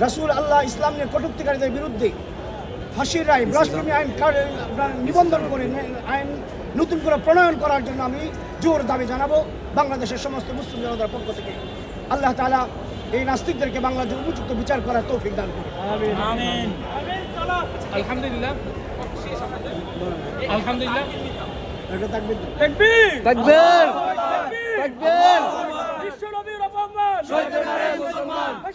রাসূল আল্লাহ ইসলাম নিয়ে কটুক্তিকারীদের বিরুদ্ধে ফাঁসির রায় ব্লাসফেমি আইন কার- নিবন্ধন করে আইন নতুন করে প্রণয়ন করার জন্য আমি জোর দাবি জানাব বাংলাদেশের সমস্ত মুসলিম জনতার পক্ষ থেকে। আল্লাহ তাআলা এই নাস্তিকদেরকে বাংলাদেশের উপযুক্ত বিচার করার তৌফিক দান করুন। আলহামদুলিল্লাহ। আলহামদুলিল্লাহ। এটা তাকবীর। তাকবীর। তাকবীর।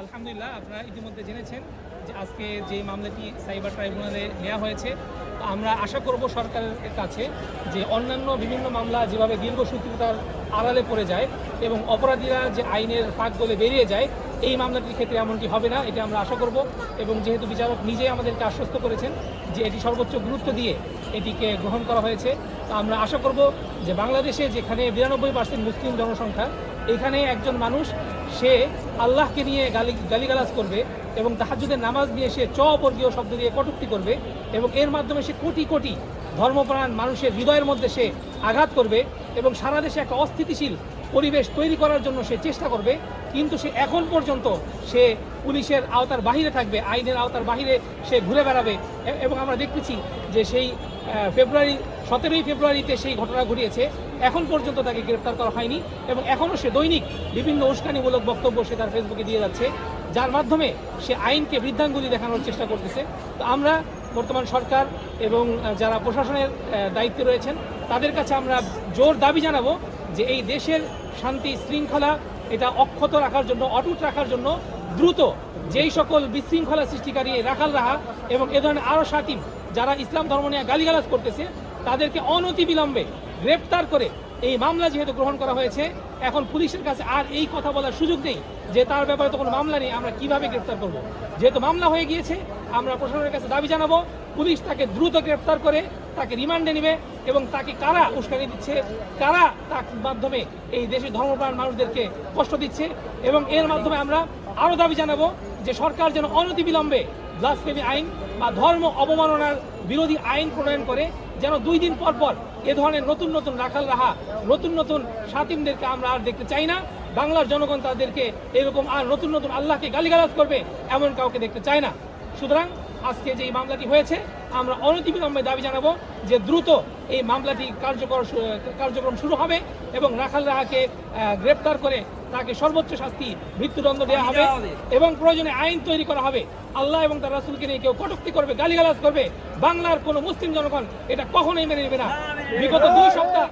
আলহামদুলিল্লাহ, আপনারা ইতিমধ্যে জেনেছেন যে আজকে যে মামলাটি সাইবার ট্রাইব্যুনালে নেওয়া হয়েছে আমরা আশা করব সরকারের কাছে যে অন্যান্য বিভিন্ন মামলা যেভাবে দীর্ঘসূত্রিতার আড়ালে পড়ে যায় এবং অপরাধীরা যে আইনের ফাঁক গলে বেরিয়ে যায়, এই মামলাটির ক্ষেত্রে এমনটি হবে না, এটা আমরা আশা করব। এবং যেহেতু বিচারক নিজেই আমাদেরকে আশ্বস্ত করেছেন যে এটি সর্বোচ্চ গুরুত্ব দিয়ে এটিকে গ্রহণ করা হয়েছে, তো আমরা আশা করব যে বাংলাদেশে যেখানে বিরানব্বই পার্সেন্ট মুসলিম জনসংখ্যা, এখানে একজন মানুষ সে আল্লাহকে নিয়ে গালি গালিগালাজ করবে এবং তাহাজুদের নামাজ নিয়ে সে চ বর্গীয় শব্দ দিয়ে কটুক্তি করবে এবং এর মাধ্যমে সে কোটি কোটি ধর্মপ্রাণ মানুষের হৃদয়ের মধ্যে সে আঘাত করবে এবং সারা দেশে একটা অস্থিতিশীল পরিবেশ তৈরি করার জন্য সে চেষ্টা করবে, কিন্তু সে এখন পর্যন্ত সে পুলিশের আওতার বাহিরে থাকবে, আইনের আওতার বাহিরে সে ঘুরে বেড়াবে। এবং আমরা দেখতেছি যে সেই ফেব্রুয়ারি, সতেরোই ফেব্রুয়ারিতে সেই ঘটনা ঘটিয়েছে। এখন পর্যন্ত তাকে গ্রেপ্তার করা হয়নি এবং এখনও সে দৈনিক বিভিন্ন উস্কানিমূলক বক্তব্য সে তার ফেসবুকে দিয়ে যাচ্ছে, যার মাধ্যমে সে আইনকে বৃদ্ধাঙ্গুলি দেখানোর চেষ্টা করতেছে। তো আমরা, বর্তমান সরকার এবং যারা প্রশাসনের দায়িত্বে রয়েছেন, তাদের কাছে আমরা জোর দাবি জানাব যে এই দেশের শান্তি শৃঙ্খলা, এটা অক্ষত রাখার জন্য, অটুট রাখার জন্য দ্রুত যেই সকল বিশৃঙ্খলা সৃষ্টিকারী রাখাল রাহা এবং এ ধরনের আরও সাকিব যারা ইসলাম ধর্ম নিয়ে গালিগালাজ করতেছে, তাদেরকে অনতিবিলম্বে গ্রেপ্তার করে এই মামলা যেহেতু গ্রহণ করা হয়েছে, এখন পুলিশের কাছে আর এই কথা বলার সুযোগ নেই যে তার ব্যাপারে তো কোনো মামলা নেই, আমরা কীভাবে গ্রেপ্তার করব। যেহেতু মামলা হয়ে গিয়েছে, আমরা প্রশাসনের কাছে দাবি জানাব, পুলিশ তাকে দ্রুত গ্রেপ্তার করে তাকে রিমান্ডে নেবে এবং তাকে কারা উস্কানি দিচ্ছে, কারা তার মাধ্যমে এই দেশের ধর্মপ্রাণ মানুষদেরকে কষ্ট দিচ্ছে এবং এর মাধ্যমে আমরা আরও দাবি জানাব যে সরকার যেন অনতিবিলম্বে ব্লাসফেমি আইন বা ধর্ম অবমাননার বিরোধী আইন প্রণয়ন করে, যেন দুই দিন পর পর এ ধরনের নতুন নতুন রাখাল রাহা, নতুন নতুন সাতিমদেরকে আমরা আর দেখতে চাই না। বাংলার জনগণ তাদেরকে এরকম আর নতুন নতুন আল্লাহকে গালিগালাজ করবে এমন কাউকে দেখতে চায় না। সুতরাং আজকে যে এই মামলাটি হয়েছে আমরা অনতিবিলম্বে দাবি জানাব যে দ্রুত এই মামলাটি কার্যকর কার্যক্রম শুরু হবে এবং রাখাল রাহাকে গ্রেপ্তার করে তাকে সর্বোচ্চ শাস্তি মৃত্যুদণ্ড দেওয়া হবে। এবং প্রয়োজনে আইন তৈরি করা হবে। আল্লাহ এবং তার রাসুলকে নিয়ে কেউ কটুক্তি করবে গালিগালাজ করবে। বাংলার কোনো মুসলিম জনগণ এটা কখনোই মেনে নেবে না। বিগত দুই সপ্তাহ